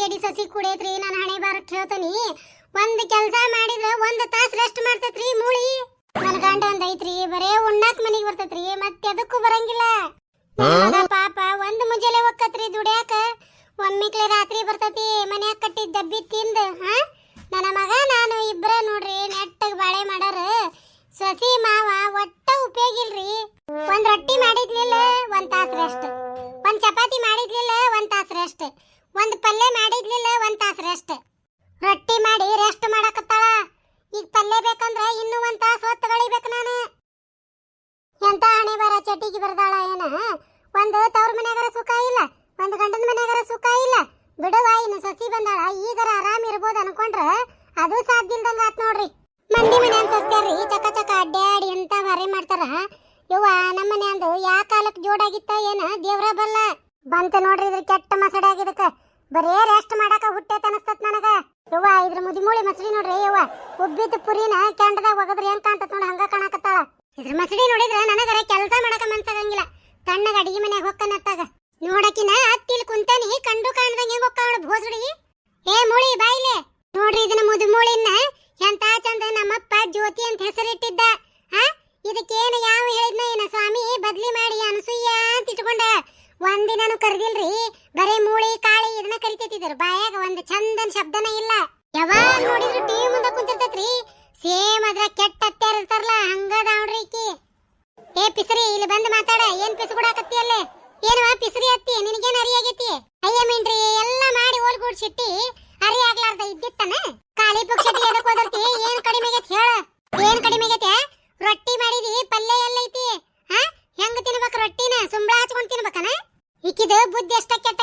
ಗೆಡಿ ಸಸಿ ಕುಡಿಯತ್ರಿ ನಾನು ಹಣೆ ಬಾರ ಕೇಳ್ತೀನಿ. ಒಂದ್ ಕೆಲಸ ಮಾಡಿದ್ರೆ ಒಂದ್ ತಾಸ್ ರೆಸ್ಟ್ ಮಾಡ್ತೈತ್ರಿ ಮೂಳಿ. ನನ್ನ ಗಂಡ ಒಂದ್ ಐತ್ರಿ ಬರೇ ಉಣ್ಣಾಕ್ ಮನಿಗ್ ಬರ್ತೈತ್ರಿ ಮತ್ತೆ ಅದಕ್ಕೂ ಬರಂಗಿಲ್ಲ. ಪಾಪ ಒಂದ್ ಮುಂಜಾನೆ ಒಕ್ಕತ್ರಿ ದುಡ್ಯಾಕ. ಒಮ್ಮಿಕ್ಲೆ ರಾತ್ರಿ ಬರ್ತೈತಿ ಮನ್ಯಾಗ ಕಟ್ಟಿದ್ ಡಬ್ಬಿ ತಿಂದ್ ಹಾ? ನನ್ನ ಮಗ ನಾನು ಇಬ್ರ ನೋಡ್ರಿ ನೆಟ್ಟಗ್ ಬಾಳೆ ಮಾಡಾರ. ಸಸಿ ಮಾವ ಒಟ್ಟ ಉಪಯೋಗ ಇಲ್ರಿ. ಒಂದ್ ರೊಟ್ಟಿ ಮಾಡಿದ್ಲಿಲ್ಲ ಒಂದ್ ತಾಸ್ ರೆಸ್ಟ್ ಒಂದ್ ಚಪಾತಿ ಮಾಡಿದ್ಲಿಲ್ಲ ಒಂದ್ ತಾಸ್ ರೆಸ್ಟ್ ಒಂದ್ ಪಲ್ಯ ಮಾಡಿದ್ಲಿಲ್ಲ, ಒಂದ್ ತಾಸು ರೆಸ್ಟ್ ರೊಟ್ಟಿ ಮಾಡಿ ರೆಸ್ಟ್ ಮಾಡಕತ್ತಾಳ. ಈಗ ಪಲ್ಯ ಬೇಕಂದ್ರೆ ಇನ್ನೂ ಒಂದ್ ತಾಸು ಹೊತ್ತು ಗಳಿಬೇಕು ನಾನು. ಎಂತ ಹಣೆ ಬರ ಚಟ್ಟಿಗೆ ಬರ್ದಾಳ ಏನ? ಒಂದು ತವ್ರ ಮನ್ಯಾಗರ ಸುಖ ಇಲ್ಲ, ಒಂದು ಗಂಡನ ಮನ್ಯಾಗರ ಸುಖ ಇಲ್ಲ. ಬಿಡುವ ಇನ್ನು ಸಸಿ ಬಂದಾಳ. ಈಗರ ಆರಾಮ್ ಇರ್ಬೋದು ಅನ್ಕೊಂಡ್ರ ಅದು ಸಾಧ್ಯ ಇಲ್ದಂಗ ನೋಡ್ರಿ. ಮಂದಿ ಮನೆ ಅನ್ಸಸ್ತಾರ್ರಿ ಚಕ ಚಕ ಅಡ್ಡಾಡಿ ಅಂತ ಹೊರೆ ಮಾಡ್ತಾರ. ಇವ್ವ ನಮ್ಮ ಅಂದು ಯಾ ಕಾಲಕ್ಕೆ ಜೋಡಾಗಿತ್ತ ಏನ? ದೇವ್ರ ಬಲ್ಲ. ಬಂತ ನೋಡ್ರಿ ಇದ್ರ ಕೆಟ್ಟ ಮಸಡಿ ಆಗಿದಕ್ಕ ಬರೇ ರೆಸ್ಟ್ ಮಾಡಾಕ ಹುಟ್ಟೈತೆ ಅನಸ್ತತ್ ನನಗ. ಯವ್ವ, ಇದ್ರ ಮುದಿಮೂಳಿ ಮಸಡಿ ನೋಡ್ರಿ, ಯವ್ವ. ಉಬ್ಬಿದ ಪುರಿನ ಕೆಂಡದಾಗ ಒಗದ್ರ ಏನ್ ಕಾಣ್ತತ್ ನೋಡ್ ಹಂಗ ಕಾಣಕತ್ತಾಳ. ಇದ್ರ ಮಸಡಿ ನೋಡಿದ್ರ ನನಗರ ಕೆಲಸ ಮಾಡಕ ಮನ್ಸಾಗಂಗಿಲ್ಲ. ತಣ್ಣಗ ಅಡಿಗೆ ಮನ್ಯಾಗ ಹೊಕ್ಕನತ್ತಾಗ ನೋಡಕಿನ ಹತ್ತಿಲ್ ಕುಂತಾನಿ ಕಂಡು ಕಾಣ್ದಂಗೆ ಹೊಕ್ಕಾವಳ ಭೋಸಡಿ ಏ ಮೂಳಿ ಬಾಯಿಲೆ ನೋಡ್ರಿ ಇದನ್ನ ಮುದಿಮೂಳಿನ ಎಂತ ಚಂದ ನಮ್ಮಪ್ಪ ಜ್ಯೋತಿ ಅಂತ ಹೆಸರಿಟ್ಟಿದ್ದ ಹಾ ಇದಕ್ಕೇನು ಯಾವ ಹೇಳಿದ್ನ ಏನ ಸ್ವಾಮಿ ಬದ್ಲಿ ಮಾಡಿ ಅನಸೂಯ ಅಂತ ಇಟ್ಕೊಂಡ ಒಂದಿನನು ಕರ್ದಿಲ್ರಿ ಬರೇ ಮೂಳಿ ಕಾಳಿ ಇದನ್ನ ಕರಿತೈತಿದ್ರು ಬಾಯಾಗ ಒಂದ್ ಚಂದನ್ ಶಬ್ದನ ಇಲ್ಲ ಯಾವಾಗ ನೋಡಿದ್ರು ಟಿವಿ ಮುಂದೆ ಕುಂತಿರ್ತೈತ್ರಿ. ಸೇಮ್ ಅದ್ರ ಕೆಟ್ಟ ಅತ್ಯಾರ ಇರ್ತಾರಲ್ಲ, ಹಂಗದ ನೋಡ್ರಿ ಏ, ಪಿಸ್ರಿ, ಇಲ್ಲಿ ಬಂದ್ ಮಾತಾಡ, ಏನ್ ಪಿಸ್ಕೊಡಾಕತ್ತಿ ಅಲ್ಲೇ? ಏನವ ಪಿಸರಿ ಅತ್ತಿ, ನಿನಗೇನ್ ಅರಿ ಆಗೈತಿ? ಅಯ್ಯ ಮೀನ್ರಿ ಎಲ್ಲ ಮಾಡಿ ಓಲ್ಗೂಡ್ಸಿಟ್ಟಿ ಅರಿ ಆಗ್ಲಾರ್ದ ಇದ್ದಿತ್ತನ? ಕಾಳಿ ಪುಕ್ಷಟಿ ಎದಕ್ ಓದರ್ತಿ ಏನ್ ಕಡಿಮೆ ಆಗೈತಿ ಹೇಳ? ಏನ್ ಕಡಿಮೆ ಆಗೈತೆ? ರೊಟ್ಟಿ ಮಾಡಿದಿ, ಪಲ್ಯ ಎಲ್ಲೈತಿ? ಹಾ ಹೆಂಗ್ ತಿನ್ಬೇಕು ರೊಟ್ಟಿನ? ಸುಂಬಳ ಹಚ್ಕೊಂಡ್ ತಿನ್ಬೇಕನ? ಇಕ್ಕಿದ ಬುದ್ಧಿ ಎಷ್ಟ ಕೆಟ್ಟೈತೆ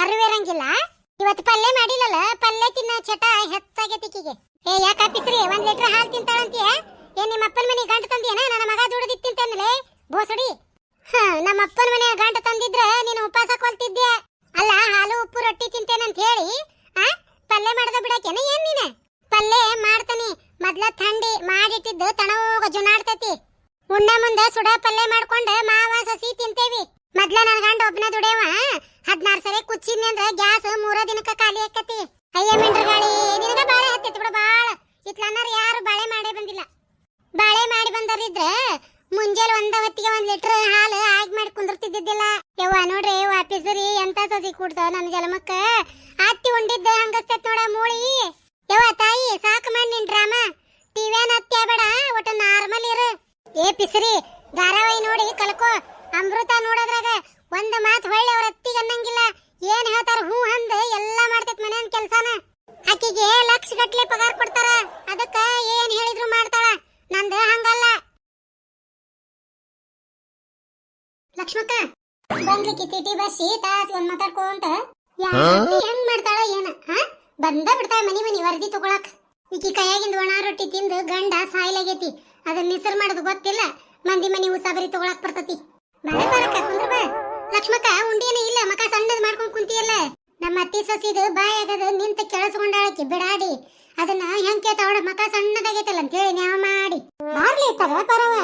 ಅನ್ನದ ಅರಿವಿರಂಗಿಲ್ಲ ಇವತ್ತು ಪಲ್ಯ ಮಾಡಿಲ್ಲಲ್ಲ, ಪಲ್ಯ ತಿನ್ನ ಚಟ ಹೆಚ್ಚಾಗೈತಿ ಈಕಿಗೆ. ಏ, ಯಾಕ ಪಿಸ್ರಿ ಒಂದ್ ಲೀಟರ್ ಹಾಲು ತಿಂತಾಳಂತೀಯ? ಏ, ನಿಮ್ಮ ಅಪ್ಪನ ಮನೆ ಗಂಟ ತಂದಿಯನ? ನನ್ನ ಮಗ ದುಡಿದಿತ್ತು ತಿಂತಾನಲೆ ಬೋಸಡಿ. ಹ, ನಮ್ಮ ಅಪ್ಪನ ಮನೆ ಗಂಟ ತಂದಿದ್ರೆ ನೀನು ಉಪವಾಸ ಕೊಲ್ತಿದ್ದೆ ಅಲ್ಲ, ಹಾಲು, ಉಪ್ಪು, ರೊಟ್ಟಿ ತಿಂತೇನಂತ ಹೇಳಿ, ಆ? ಪಲ್ಯ ಮಾಡದ ಬಿಡಕೇನ ಏನ್ ನೀನ? ಪಲ್ಯ ಮಾಡ್ತಾನಿ. ಮೊದ್ಲ ಥಂಡಿ, ಮಾಡಿಟ್ಟಿದ್ದು ತಣೋಗ ಜುನಾಡ್ತತಿ. ಉಣ್ಣ ಮುಂದೆ ಸುಡ ಪಲ್ಯ ಮಾಡ್ಕೊಂಡ ಮಾವ, ಸಸಿ ತಿಂತೇವಿ. ಮೊದ್ಲ ನನ್ ಗಂಡ ಒಬ್ನ ದುಡಿಯವ. ಹದ್ನಾರು ಸರಿ ಕುಚ್ಚಿದ್ನಿ ಅಂದ್ರ ಗ್ಯಾಸ್ ಮೂರ ದಿನಕ್ಕ ಖಾಲಿ ಆಕತಿ. ಅಯ್ಯ ಮಿಂಡ್ರ ಗಾಳಿ, ನಿನಗ ಬಾಳೆ ಹತ್ತೈತಿ ಬಿಡ ಬಾಳ. ಇತ್ಲನ್ನಾರ ಯಾರು ಬಾಳೆ ಮಾಡೇ ಬಂದಿಲ್ಲ. ಬಾಳೆ ಮಾಡಿ ಬಂದರಿದ್ರ ಮುಂಜಾನೆ ಒಂದ ಹೊತ್ತಿಗೆ ಒಂದ್ ಲೀಟರ್ ಹಾಲು ಆಗಿ ಮಾಡಿ ಕುಂದಿರ್ತಿದ್ದಿದ್ದಿಲ್ಲ. ಯವ್ವ ನೋಡ್ರಿ ಯವ್ವ ಪಿಸರಿ ಎಂತ ಸಸಿ ಕೂಡ್ತ ನನ್ನ ಜಲಮಕ್ಕ? ಅತ್ತಿ ಉಂಡಿದ್ದ ಹಂಗಸ್ತೈತ್ ನೋಡ ಮೂಳಿ. ಯವ್ವ ತಾಯಿ, ಸಾಕು ಮಾಡಿ ನಿನ್ ಡ್ರಾಮ. ಟಿವಿಯನ್ ಹತ್ತಿಯ ಬೇಡ, ಒಟ್ಟು ನಾರ್ಮಲ್ ಇರು. ಏ, ಪಿಸರಿ, ಧಾರಾವಾಹಿ ನೋಡಿ ಕಲ್ಕೋ. ಅಮೃತ ನೋಡೋದ್ರಾಗ ಒಂದ್ ಮಾತ್ ಹೊಳ್ಳಿ ಅವ್ರ ಅತ್ತಿಗೆ ಅನ್ನಂಗಿಲ್ಲ. ಏನ್ ಹೇಳ್ತಾರ? ಹೂ ಅಂದ್ ಎಲ್ಲಾ ಮಾಡ್ತೈತ್ ಮನೇನ್ ಕೆಲ್ಸಾನ. ಆಕಿಗೆ ಲಕ್ಷ ಗಟ್ಲೆ ಪಗಾರ ಕೊಡ್ತಾರ. ಅದಕ್ಕ ಏನ್ ಹೇಳಿದ್ರು ಮಾಡ್ತಾಳ. ನಂದ ಹಂಗಲ್ಲ. ಲಕ್ಷ್ಮಕ್ಕ ಬಂದ್ಲಿಕ್ಕೆ ತಿಟಿ ಬಸ್ಸಿ ತಾಸ್ ಒಂದ್ ಮಾತಾಡ್ಕೊಂತ ಹೆಂಗ್ ಮಾಡ್ತಾಳ ಏನ? ಬಂದ ಬಿಡ್ತಾಳ ಮನಿ ಮನಿ ವರದಿ ತಗೊಳಕ್. ಈಕಿ ಕೈಯಾಗಿಂದ ಒಣ ರೊಟ್ಟಿ ತಿಂದು ಗಂಡ ಸಾಯ್ಲಾಗೈತಿ. ಅದನ್ನ ಹೆಸರು ಮಾಡೋದು ಗೊತ್ತಿಲ್ಲ. ಮಂದಿ ಮನಿ ಉಸಾಬರಿ ತಗೊಳಕ್ ಬರ್ತತಿ. ಬರ ಕುಂದ್ರ ಬಾ. ಲಕ್ಷ್ಮಕ್ಕ, ಉಂಡಿಯನ ಇಲ್ಲ, ಮಕ ಸಣ್ಣದ್ ಮಾಡ್ಕೊಂಡ್ ಕುಂತಿಯಲ್ಲ. ನಮ್ಮ ಅತ್ತಿ ಸೊಸಿದು ಬಾಯಾಗದ ನಿಂತ ಕೆಳಸ್ಕೊಂಡಾಳಕ್ಕೆ ಬಿಡಾಡಿ. ಅದನ್ನ ಹೆಂಗ್ ಕೇತಾವಳ ಮಕ ಸಣ್ಣದಾಗೈತಲ್ಲ ಅಂತೇಳಿ ನ್ಯಾವ ಮಾಡಿ. ಬಾರ್ಲಿ ತರ ಪರವ.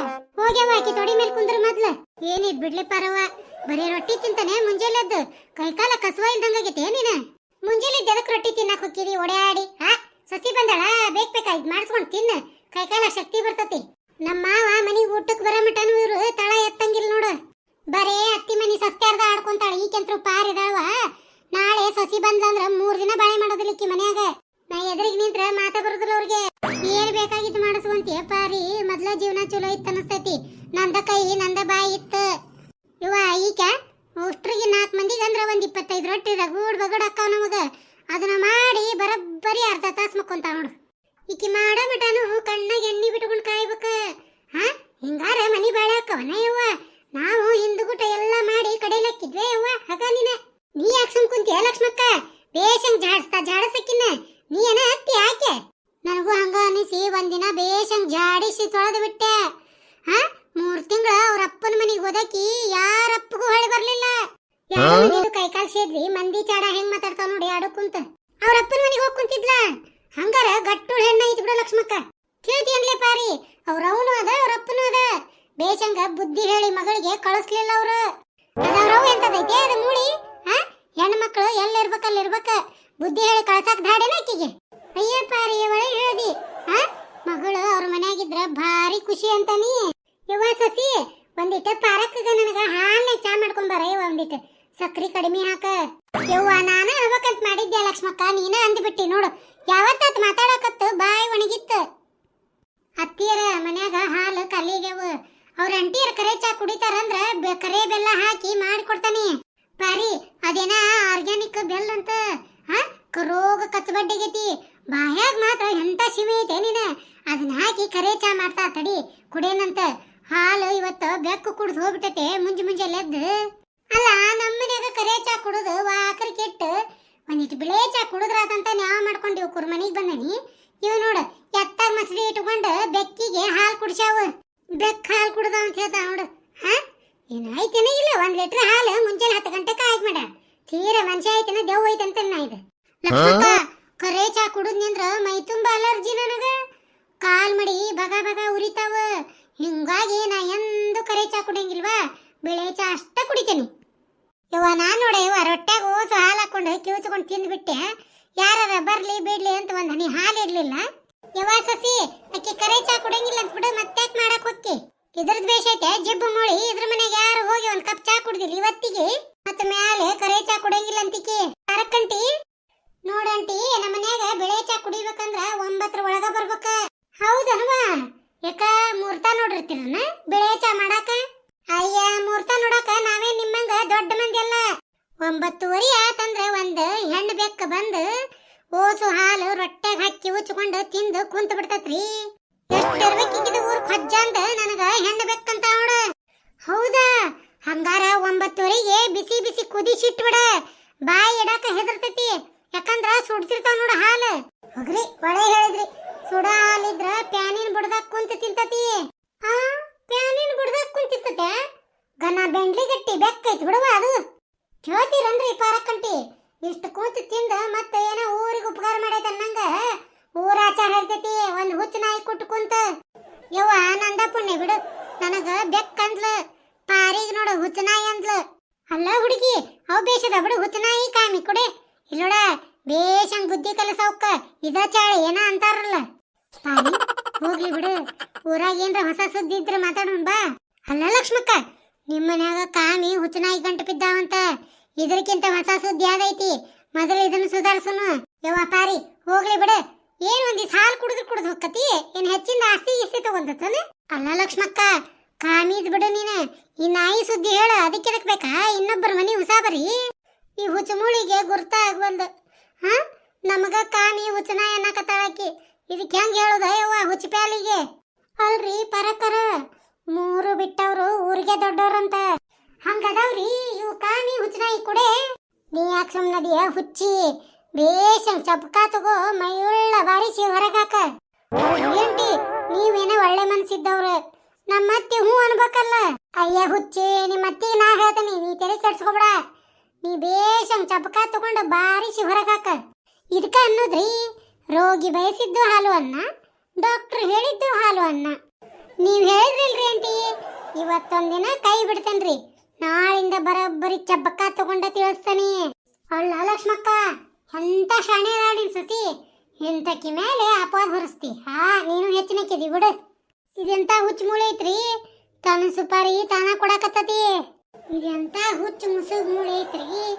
ಹೋಗ್ಯಾವ ಆಕಿ, ತೊಡಿ ಮೇಲೆ ಕುಂದ್ರ ಮೊದ್ಲ. ಏನಿದ್ ಬಿಡ್ಲಿ ಪರವ. ಬರೀ ರೊಟ್ಟಿ ತಿಂತಾನೆ ಮುಂಜಾನೆದ್ದು. ಕೈಕಾಲ ಕಸುವ ಇಲ್ದಂಗಾಗೈತೆ ನೀನ ಮುಂಜಾನೆ ಎದಕ್ ರೊಟ್ಟಿ ತಿನ್ನಕ್ ಹೋಗಿರಿ ಓಡಾಡಿ ಹಾ ಸಸಿ ಬಂದಾಳ, ಬೇಕ್ ಬೇಕಾಯ್ತು ಮಾಡಿಸ್ಕೊಂಡು ತಿನ್ನ. ಕೈಕಾಲ ಶಕ್ತಿ ಬರ್ತತಿ. ನಮ್ಮ ಮಾವ ಮನೆಗೆ ಊಟಕ್ಕೆ ಬರೋ ಮಟನು ಇವ್ರು ತಳ ಎತ್ತಂಗಿಲ್ಲ ನೋಡು. ಬರೇ ಅತ್ತಿ ಮನಿ ಸಸ್ತ್ಯಾರ್ದ ಆಡ್ಕೊಂತಾಳ, ಈಕೆಂತ್ರು ಪಾರ್ ಇದಾವ ನಾಳೆ ಸಸಿ ಬಂದ್ಲಂದ್ರ ಮೂರ್ ದಿನ ಬಾಳೆ ಮಾಡೋದಿಲ್ಲ ಈಕಿ ಮನ್ಯಾಗ. ನಾ ಎದುರಿಗೆ ನಿಂತ್ರ ಮಾತಾ ಬರುದಿಲ್ಲ ಅವ್ರಿಗೆ. ಏನ್ ಬೇಕಾಗಿತ್ತು ಮಾಡಿಸುವಂತೆ ಪಾರಿ, ಮೊದ್ಲ ಜೀವನ ಚಲೋ ಇತ್ತು ಅನಸ್ತೈತಿ ನಂದ ಕೈ, ನಂದ ಬಾಯಿ ಇತ್ತು. ಇವ ಈಕ? ಉಷ್ಟ್ರಿಗೆ ನಾಲ್ಕು ಮಂದಿಗೆ ಅಂದ್ರ ಒಂದ್ ಇಪ್ಪತ್ತೈದು ರೊಟ್ಟಿ, ರಗೂಡ್, ಬಗಡ್ ಅಕ್ಕಾವ ನಮಗ. ಅದನ್ನ ಮಾಡಿ ಬರಬ್ಬರಿ ಅರ್ಧ ತಾಸ್ ಮಕ್ಕೊಂತಾಳ ನೋಡು. ಈಕಿ ಮಾಡ ಮಟನು ಕಣ್ಣಾಗ ಎಣ್ಣಿ ಬಿಟ್ಕೊಂಡು ಕಾಯ್ಬೇಕ. ಹಾ? ಹಿಂಗಾರ ಮನಿ ಬಾಳಾಕವನ ಯವ್ವ? ನಾವು ಹಿಂದಗುಟ ಎಲ್ಲ ಮಾಡಿ ಕಡೆಲಕ್ಕಿದ್ವೆ ಯವ್ವ ಹಗ ನೀನ. ನೀ ಯಾಕೆ ಸುಮ್ಕುಂತೀಯ ಲಕ್ಷ್ಮಕ್ಕ? ಬೇಷಂಗ್ ಜಾಡಿಸ್ತಾ ಜಾಡಸಕ್ಕಿನ ನೀ ಏನ ಹತ್ತಿ ಯಾಕೆ? ನನಗೂ ಹಂಗ ಅನಿಸಿ ಒಂದಿನ ಬೇಷಂಗ್ ಜಾಡಿಸಿ ತೊಳೆದು ಬಿಟ್ಟೆ. ಹಾ? ಮೂರ್ ತಿಂಗಳ ಅವರ ಅಪ್ಪನ ಮನೆಗೆ ಹೋದಕಿ ಯಾರಪ್ಪಗೂ ಹೊಳೆ ಬರಲಿಲ್ಲ. ಯಾರು ಕೈ ಕಾಲು ಸೇದ್ರಿ? ಮಂದಿ ಚಾಡ ಹೆಂಗ್ ಮಾತಾಡ್ತಾವ ನೋಡಿ ಆಡು ಕುಂತ. ಅವ್ರ ಅಪ್ಪನ ಮನಿಗೆ ಹೋಗ್ ಕುಂತಿದ್ಲಾ? ಹಂಗಾರ ಗಟ್ಟುಳ ಹೆಣ್ಣ ಐತಿ ಬಿಡು ಲಕ್ಷ್ಮಕ್ಕ. ಕೇಳ್ತಿ ಅನ್ಲೇ ಪಾರಿ. ಅವ್ರ ಅವನು ಅದ, ಅವ್ರ ಅಪ್ಪನು ಅದ. ಬೇಷಂಗ ಬುದ್ಧಿ ಹೇಳಿ ಮಗಳಿಗೆ ಕಳಿಸ್ಲಿಲ್ಲ ಅವರು. ಅದವ್ರವ್ ಎಂತದೈತೆ? ಅದ ಮೂಳಿ ಹಾ ಹೆಣ್ಮಕ್ಳು ಮಕ್ಕಳು ಎಲ್ಲಿರ್ಬೇಕ ಅಲ್ಲಿರ್ಬೇಕ. ಬುದ್ಧಿ ಹೇಳಿ ಕಳ್ಸಾಕ್ ಧಾಡೆನ ಆಕಿಗೆ ಅಯ್ಯ ಪಾರಿ ಒಳ್ಳೆ ಹೇಳ್ದಿ ಹಾ ಮಗಳು ಅವ್ರ ಮನ್ಯಾಗಿದ್ರ ಭಾರಿ ಖುಷಿ ಅಂತಾನಿ ಯವ್ವ ಸಸಿ ಒಂದಿಟ್ಟ ಪಾರಕ್ಕಗ ನನಗ ಹಾಲ್ನೆ ಚಾ ಮಾಡ್ಕೊಂಡ್ ಬರ ಯವ್ವ ಒಂದಿಟ್ಟು ಸಕ್ರಿ ಕಡಿಮೆ ಹಾಕ ಯವ್ವ ನಾನ ಅನ್ಬೇಕಂತ ಮಾಡಿದ್ದೆ ಲಕ್ಷ್ಮಕ್ಕ ನೀನ ಅಂದ್ಬಿಟ್ಟಿ, ನೋಡು. ಯಾವತ್ತ ಮಾತಾಡಕತ್ತು, ಬಾಯಿ ಒಣಗಿತ್ತು. ಅತ್ತಿಯರ ಮನ್ಯಾಗ ಹಾಲು ಕಲಿಗೆವು ಅವ್ರ ಅಂಟಿಯರ್ ಕರೆ ಚಾ ಕುಡಿತಾರಂದ್ರ ಕರೆ ಬೆಲ್ಲ ಹಾಕಿ ಮಾಡಿಕೊಡ್ತಾನೆ. ಬಾರಿ ಅದೇನ ಆರ್ಗ್ಯಾನಿಕ್ ಬೆಲ್ಲ ಅಂತ? ಹಾ ರೋಗ ಕಚ್ಚಬಡ್ಡೆಗೈತಿ ಬಾಯಾಗ ಮಾತ್ರ ಎಂತ ಶಿವೆ ಐತೆ ನೀನ? ಅದನ್ನ ಹಾಕಿ ಕರೆ ಚಾ ಮಾಡ್ತಾ ತಡಿ, ಕುಡೇನಂತ. ಹಾಲು ಇವತ್ತು ಬೆಕ್ಕು ಕುಡ್ದು ಹೋಗ್ಬಿಟ್ಟತೆ, ಮುಂಜಿ ಮುಂಜಾನೆ ಎದ್ದು ಅಲ್ಲ ನಮ್ಮ ಮನ್ಯಾಗ ಕರೆ ಚಾ ಕುಡುದು, ವಾಕರ್ ಕೆಟ್ಟು. ಒಂದಿಟ್ಟು ಬಿಳೆ ಚಾ ಕುಡಿದ್ರಾದಂತ ನ್ಯಾವ ಮಾಡ್ಕೊಂಡು ಇವ್ ಕುರ್ಮನಿಗೆ ಬಂದನಿ. ಇವ್ ನೋಡು ಎತ್ತಾಗ ಮಸರಿ ಇಟ್ಕೊಂಡು ಬೆಕ್ಕಿಗೆ ಹಾಲು ಕುಡ್ಸ್ಯಾವ. ಬೆಕ್ಕ ಹಾಲು ಕುಡ್ದ ಅಂತ ಹೇಳ್ತಾ ನೋಡು. ಹಾ ಏನಾಯ್ತೇನ ಇಲ್ಲ, ಒಂದ್ ಲೀಟರ್ ಹಾಲು ಮುಂಜಾನೆ ಹತ್ತು ಗಂಟೆಗೆ ಕಾಯ್ಕ ಮಾಡ. ತೀರ ಮನುಷ್ಯ ಆಯ್ತೇನ, ದೇವ್ ಐತಂತ ನಾ ಇದು. ಕರೆ ಚಾ ಕುಡಿದ್ನಂದ್ರ ಮೈ ತುಂಬಾ ಅಲರ್ಜಿ ನನಗ. ಕಾಲ್ ಮಡಿ ಬಗ ಬಗ ಉರಿತಾವ. ಹಿಂಗಾಗಿ ನಾ ಎಂದು ಕರೆ ಚಾ ಕುಡಿಯಂಗಿಲ್ವಾ? ಬಿಳೆ ಚಾ ಅಷ್ಟ ಕುಡಿತೇನೆ. ಯವ್ವ, ನಾನ್ ನೋಡ ಯವ್ವ, ರೊಟ್ಯಾಗ ಓಸು ಹಾಲು ಹಾಕೊಂಡು ಕಿವುಚ್ಕೊಂಡು ತಿಂದ್ಬಿಟ್ಟೆ. ಯಾರ ಬರ್ಲಿ ಬಿಡ್ಲಿ ಅಂತ ಒಂದ್ ಹನಿ ಹಾಲು ಇರ್ಲಿಲ್ಲ. ಯವ್ವ, ಸಸಿ ಅಕ್ಕಿ ಕರೆ ಚಾ ಕುಡಂಗಿಲ್ಲ ಅಂತ ಬಿಡು, ಮತ್ತೆ ಮಾಡಕ್ ಹೋಗ್ತಿ? ಇದ್ರದ್ ಬೇಷ ಐತೆ, ಜಿಬ್ಬು ಮೂಳಿ. ಇದ್ರ ಮನೆಗೆ ಯಾರು ಹೋಗಿ ಒಂದ್ ಕಪ್ ಚಾ ಕುಡ್ದಿಲ್ಲ ಇವತ್ತಿಗೆ? ಮತ್ತ ಮ್ಯಾಲೆ ಕರೆ ಚಾ ಕುಡಂಗಿಲ್ಲ ಅಂತಿಕಿ. ಕರಕಂಟಿ ನೋಡಂಟಿ ನಮ್ಮ ಮನ್ಯಾಗ ಬೆಳೆ ಚಾ ಕುಡಿಬೇಕಂದ್ರ ಒಂಬತ್ತರ ಒಳಗ ಬರ್ಬೇಕ ಹೌದನವ ಯಾಕ ಮೂರ್ತ ನೋಡಿರ್ತೀರನ ಬೆಳೆ ಚಾ ಮಾಡಾಕ ಅಯ್ಯ ಮೂರ್ತ ನೋಡಾಕ ನಾವೇ ನಿಮ್ಮಂಗ ದೊಡ್ಡ ಮಂದಿ ಅಲ್ಲ ಒಂಬತ್ತುವರೆ ಆತಂದ್ರ ಒಂದು ಹೆಣ್ಣು ಬೆಕ್ಕ ಬಂದು ಓಸು ಹಾಲು ರೊಟ್ಟೆಗೆ ಹಾಕಿ ಉಚ್ಕೊಂಡು ತಿಂದು ಕುಂತ ಬಿಡ್ತತ್ರಿ. ಎಷ್ಟಿರ್ಬೇಕಿದ್ದು ಊರ್ ಖಜ್ಜ ನನಗ ಹೆಣ್ಣು ಬೆಕ್ಕಂತ ನೋಡು. ಹೌದಾ? ಹಂಗಾರ ಒಂಬತ್ತುವರೆಗೆ ಬಿಸಿ ಬಿಸಿ ಕುದಿಸಿಟ್ಬಿಡ ಬಾಯಿ ಇಡಾಕ ಹೆದರ್ತೈತಿ. ಯಾಕಂದ್ರ ಸುಡ್ತಿರ್ತಾವ ನೋಡು ಹಾಲು. ಹೋಗ್ರಿ, ಒಳ್ಳೆ ಹೇಳಿದ್ರಿ. ಸುಡ ಹಾಲಿದ್ರ ಪ್ಯಾನಿನ ಬುಡದಾಗ ಕುಂತ ತಿಂತತಿ ಆ ಪ್ಯಾನಿನ ಬುಡದಾಗ ಕುಂತಿರ್ತತೆ ಗನ ಬೆಂಡ್ಲಿ ಗಟ್ಟಿ ಬೆಕ್ಕೈತಿ ಬಿಡುವ ಅದು ಕೇಳ್ತೀರನ್ರಿ ಪಾರಕ್ಕಂಟಿ. ಇಷ್ಟು ಕೂತು ತಿಂದ ಮತ್ತೆ ಏನೋ ಊರಿಗೆ ಉಪಕಾರ ಮಾಡೈತೆ ಅನ್ನಂಗ ಊರಾಚಾರ ಹೇಳ್ತೈತಿ ಒಂದು ಹುಚ್ಚ ನಾಯಿ ಕುಟ್ಟು ಕುಂತ. ಯವ್ವ ನಂದ ಪುಣ್ಯ ಬಿಡು. ನನಗ ಬೆಕ್ಕ ಪಾರಿಗೆ ನೋಡು, ಹುಚ್ಚ ನಾಯಿ ಅಂದ್ಲು. ಅಲ್ಲ ಹುಡುಗಿ, ಅವು ಬೇಷದ, ಬಿಡು, ಹುಚ್ಚ ನಾಯಿ ಕಾಮಿ, ಕೊಡೆ. ಇಲ್ಲೋಡ, ಬೇಷಂಗ್ ಬುದ್ಧಿ ಕಲಸವಕ್ಕ ಇದ ಚಾಳಿ, ಏನ ಅಂತಾರಲ್ಲ. ಪಾರಿ, ಹೋಗ್ಲಿ ಬಿಡು. ಊರಾಗ ಏನ್ರ ಹೊಸ ಸುದ್ದಿ ಇದ್ರೆ ಮಾತಾಡೋಣ ಬಾ. ಅಲ್ಲ ಲಕ್ಷ್ಮಕ್ಕ ನಿಮ್ಮ ಮನ್ಯಾಗ ಕಾಮಿ ಹುಚ್ಚ ನಾಯಿ ಗಂಟು ಬಿದ್ದಾವಂತ. ಇದಕ್ಕಿಂತ ಹೊಸ ಸುದ್ದಿ ಯಾವ್ದೈತಿ ಮೊದಲು ಇದನ್ನ ಸುಧಾರಿಸೋನು. ಯವ್ವ, ಪಾರಿ, ಹೋಗ್ಲಿ ಬಿಡು. ಏನ್ ಒಂದಿಸ್ ಹಾಲು ಕುಡಿದ್ರು ಕುಡಿದು ಹೋಗತಿ ಏನ್ ಹೆಚ್ಚಿನ ಆಸ್ತಿ ಇಸ್ತಿ ತಗೊಂಡತನ? ಅಲ್ಲ ಲಕ್ಷ್ಮಕ್ಕ, ಕಾಮಿದ್ ಬಿಡು ನೀನು. ಈ ನಾಯಿ ಸುದ್ದಿ ಹೇಳ, ಅದಕ್ಕೆ ಅದಕ್ಕೆ ಬೇಕಾ? ಇನ್ನೊಬ್ಬರ ಮನಿ ಉಸಾಬರಿ. ಈ ಹುಚ್ಚಮೂಳಿಗೆ ಗುರ್ತ ಗುರ್ತಾಗ್ಬಂದು ಹಾ? ನಮಗ ಕಾಮಿ ಹುಚ್ಚನಾಯ ಅನ್ನಕತ್ತಾಳಕಿ ಇದಕ್ಕೆ ಹೆಂಗ್ ಹೇಳೋದ ಯವ್ವ ಹುಚ್ಚ ಪ್ಯಾಲಿಗೆ? ಅಲ್ರಿ ಪರಕರ. ಮೂರು ಬಿಟ್ಟವ್ರು ಊರಿಗೆ ದೊಡ್ಡವ್ರಂತ. ಹಂಗದವ್ರಿ, ಇವು ನೀ ಹುಚ್ಚನಾಯಿ ಕೊಡೆ. ನೀ ಯಾಕೆ ಸುಮ್ಮನದಿಯ ಹುಚ್ಚಿ? ಬೇಷ ಚಪ್ಕ ತಗೋ, ಮೈಯುಳ್ಳ ಬಾರಿಸಿ ಹೊರಗಾಕ. ಏಂಟಿ ನೀವೇನ ಒಳ್ಳೆ ಮನ್ಸಿದ್ದವ್ರ. ನಮ್ಮ ಅತ್ತೆ ಹ್ಞೂ ಅನ್ಬೇಕಲ್ಲ. ಅಯ್ಯ ಹುಚ್ಚಿ ನಿಮ್ಮ ಅತ್ತಿ ನಾ ಹೇಳ್ತೀನಿ, ನೀ ತೆರೆ ಕೆಡ್ಸ್ಕೊಬಿಡ. ನೀ ಬೇಷ ಚಪ್ಕ ತಗೊಂಡು ಬಾರಿಸಿ ಹೊರಗಾಕ. ಇದಕ್ಕ ಅನ್ನೋದ್ರಿ, ರೋಗಿ ಬಯಸಿದ್ದು ಹಾಲು ಅನ್ನ, ಡಾಕ್ಟರ್ ಹೇಳಿದ್ದು ಹಾಲು ಅನ್ನ. ನೀವು ಹೇಳಿದ್ರಿಲ್ರಿ ಆಂಟಿ, ಇವತ್ತೊಂದಿನ ಕೈ ಬಿಡ್ತೇನ್ರಿ. ನಾಳಿಂದ ಬರೋಬ್ಬರಿ ಚಬ್ಬಕ್ಕ ತಗೊಂಡ ತಿಳಿಸ್ತಾನೆ. ಅಲ್ಲ ಲಕ್ಷ್ಮಕ್ಕ, ಎಂತ ಶಾಣೆ ನಾಡಿನ ಸತಿ? ಇಂತಕಿ ಮೇಲೆ ಅಪವಾದ ಹೊರಿಸ್ತಿ? ಹಾ, ನೀನು ಹೆಚ್ಚಿನಕ್ಕಿದಿ ಬಿಡು. ಇದೆಂತ ಹುಚ್ಚು ಮೂಳೆ ಐತ್ರಿ? ತನ್ನ ಸುಪಾರಿ ತಾನ ಕೊಡಕತ್ತತಿ. ಇದೆಂತ ಹುಚ್ಚು ಮುಸುಗ್ ಮೂಳೆ ಐತ್ರಿ?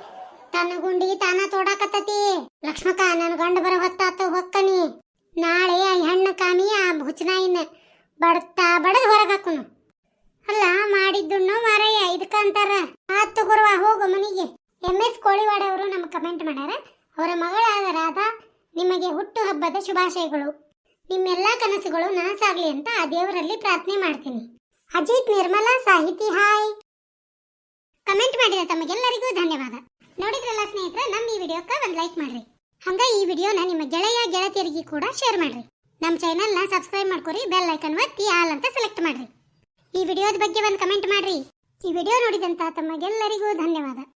ತನ್ನ ಗುಂಡಿ ತಾನ ತೋಡಾಕತ್ತತಿ. ಲಕ್ಷ್ಮಕ್ಕ ನನ್ನ ಗಂಡ ಬರೋ ಹೊತ್ತಾತ, ಹೊಕ್ಕನಿ. ನಾಳೆ ಹೆಣ್ಣು ಕಾಮಿ ಆ ಹುಚ್ಚನಾಯಿನ ಬಡ್ತಾ ಬಡದ್ ಹೊರಗಾಕುನು ಅಲ್ಲ ಮಾಡಿದ್ದುಣ್ಣು ಮಾರಯ್ಯ ಇದಕ್ಕಂತಾರ ಆತ್ ತಗೋರ್ವ ಹೋಗು ಮನೆಗೆ. ಎಂ ಎಸ್ ಕೋಳಿವಾಡ ಅವರು ನಮ್ಮ ಕಮೆಂಟ್ ಮಾಡ್ಯಾರ. ಅವರ ಮಗಳಾದ ರಾಧಾ ನಿಮಗೆ ಹುಟ್ಟು ಹಬ್ಬದ ಶುಭಾಶಯಗಳು. ನಿಮ್ಮೆಲ್ಲ ಕನಸುಗಳು ನನಸಾಗ್ಲಿ ಅಂತ ಆ ದೇವರಲ್ಲಿ ಪ್ರಾರ್ಥನೆ ಮಾಡ್ತೀನಿ. ಅಜಿತ್ ನಿರ್ಮಲಾ ಸಾಹಿತಿ, ಹಾಯ್. ಕಮೆಂಟ್ ಮಾಡಿದ ತಮಗೆಲ್ಲರಿಗೂ ಧನ್ಯವಾದ. ನೋಡಿದ್ರಲ್ಲ ಸ್ನೇಹಿತರೆ, ನಮ್ಮ ಈ ವಿಡಿಯೋಕ್ಕೆ ಒಂದು ಲೈಕ್ ಮಾಡ್ರಿ. ಹಂಗ ಈ ವಿಡಿಯೋನ ನಿಮ್ಮ ಗೆಳೆಯ, ಗೆಳತಿಯರಿಗೆ ಕೂಡ ಶೇರ್ ಮಾಡ್ರಿ. ನಮ್ಮ ಚಾನೆಲ್ನ ಸಬ್ಸ್ಕ್ರೈಬ್ ಮಾಡ್ಕೊರಿ ಬೆಲ್ ಐಕನ್ ಒತ್ತಿ ಆಲ್ ಅಂತ ಸೆಲೆಕ್ಟ್ ಮಾಡ್ರಿ. ಈ ವಿಡಿಯೋದ ಬಗ್ಗೆ ಒಂದು ಕಮೆಂಟ್ ಮಾಡ್ರಿ. ಈ ವಿಡಿಯೋ ನೋಡಿದಂತ ತಮಗೆಲ್ಲರಿಗೂ ಧನ್ಯವಾದ.